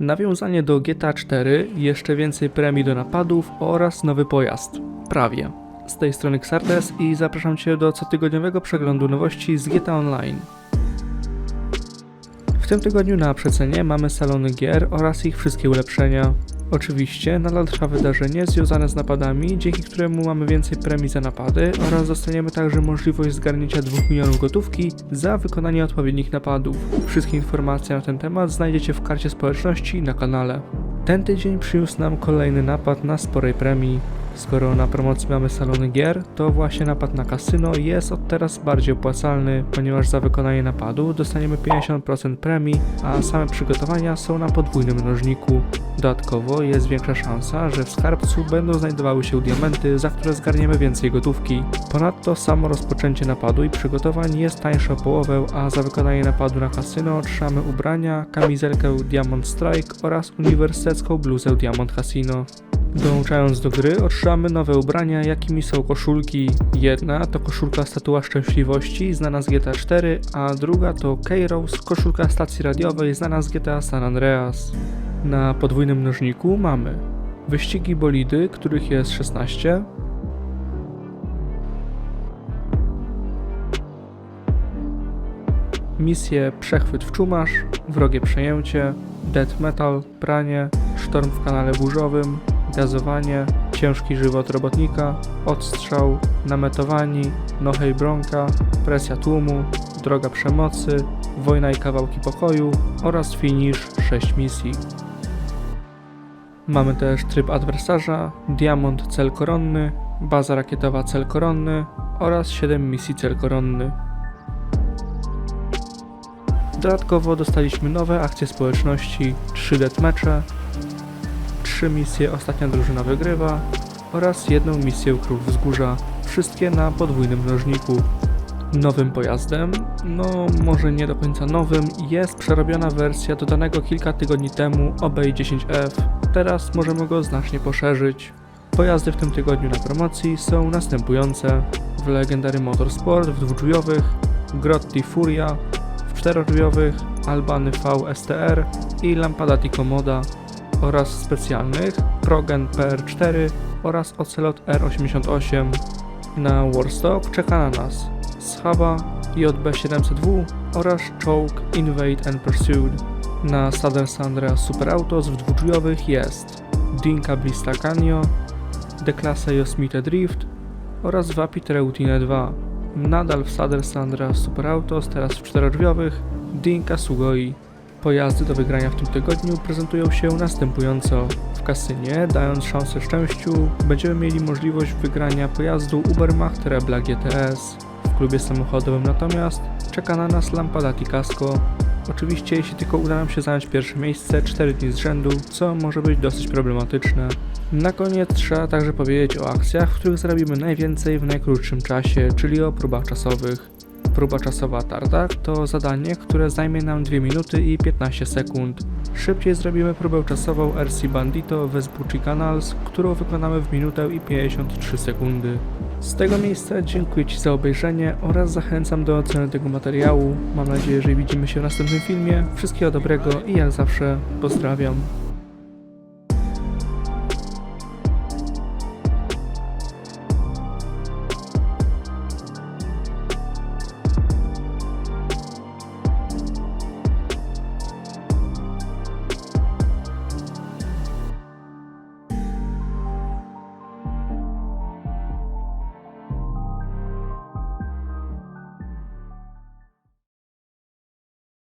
Nawiązanie do GTA 4, jeszcze więcej premii do napadów oraz nowy pojazd. Prawie. Z tej strony Xartes i zapraszam Cię do cotygodniowego przeglądu nowości z GTA Online. W tym tygodniu na przecenie mamy salony gier oraz ich wszystkie ulepszenia. Oczywiście nadal wydarzenie związane z napadami, dzięki któremu mamy więcej premii za napady oraz dostaniemy także możliwość zgarnięcia 2 milionów gotówki za wykonanie odpowiednich napadów. Wszystkie informacje na ten temat znajdziecie w karcie społeczności na kanale. Ten tydzień przyniósł nam kolejny napad na sporej premii. Skoro na promocji mamy salony gier, to właśnie napad na kasyno jest od teraz bardziej opłacalny, ponieważ za wykonanie napadu dostaniemy 50% premii, a same przygotowania są na podwójnym mnożniku. Dodatkowo jest większa szansa, że w skarbcu będą znajdowały się diamenty, za które zgarniemy więcej gotówki. Ponadto samo rozpoczęcie napadu i przygotowań jest tańsze o połowę, a za wykonanie napadu na kasyno otrzymamy ubrania, kamizelkę Diamond Strike oraz uniwersytecką bluzę Diamond Casino. Dołączając do gry otrzymamy nowe ubrania, jakimi są koszulki. Jedna to koszulka Statua Szczęśliwości, znana z GTA 4, a druga to Kairos, koszulka stacji radiowej, znana z GTA San Andreas. Na podwójnym mnożniku mamy wyścigi bolidy, których jest 16, misje Przechwyt w czumasz, Wrogie przejęcie, Death Metal, Pranie, Sztorm w kanale burzowym, Gazowanie, Ciężki żywot robotnika, Odstrzał, Nametowani, Nohej Bronka, Presja tłumu, Droga przemocy, Wojna i kawałki pokoju oraz Finish 6 misji. Mamy też tryb adwersarza, Diamond cel koronny, baza rakietowa cel koronny oraz 7 misji cel koronny. Dodatkowo dostaliśmy nowe akcje społeczności, 3 deathmatche, 3 misje Ostatnia drużyna wygrywa oraz jedną misję Krów Wzgórza, wszystkie na podwójnym mnożniku. Nowym pojazdem, no może nie do końca nowym, jest przerobiona wersja dodanego kilka tygodni temu OBI-10F. Teraz możemy go znacznie poszerzyć. Pojazdy w tym tygodniu na promocji są następujące. W Legendary Motorsport w dwudrzwiowych, Grotti Furia w czterodrzwiowych, Albany V STR i Lampada Tico Moda oraz specjalnych Progen PR4 oraz Ocelot R88. Na Warstock czeka na nas Schaba JB700W oraz czołg Invade and Pursued. Na Southern San Andreas Super Autos w dwudrzwiowych jest Dinka Blista Canio, D-klasa Yosemite Drift oraz Vapid Reutine 2. Nadal w Southern San Andreas Super Autos, teraz w czterodrzwiowych Dinka Sugoi. Pojazdy do wygrania w tym tygodniu prezentują się następująco. W kasynie, dając szansę szczęściu, będziemy mieli możliwość wygrania pojazdu Ubermacht Rebla GTS. W klubie samochodowym natomiast czeka na nas Lampadati Casco. Oczywiście jeśli tylko uda nam się zająć pierwsze miejsce 4 dni z rzędu, co może być dosyć problematyczne. Na koniec trzeba także powiedzieć o akcjach, w których zarobimy najwięcej w najkrótszym czasie, czyli o próbach czasowych. Próba czasowa Tartak to zadanie, które zajmie nam 2 minuty i 15 sekund. Szybciej zrobimy próbę czasową RC Bandito Vespucci Canals, którą wykonamy w minutę i 53 sekundy. Z tego miejsca dziękuję Ci za obejrzenie oraz zachęcam do oceny tego materiału. Mam nadzieję, że widzimy się w następnym filmie. Wszystkiego dobrego i jak zawsze pozdrawiam.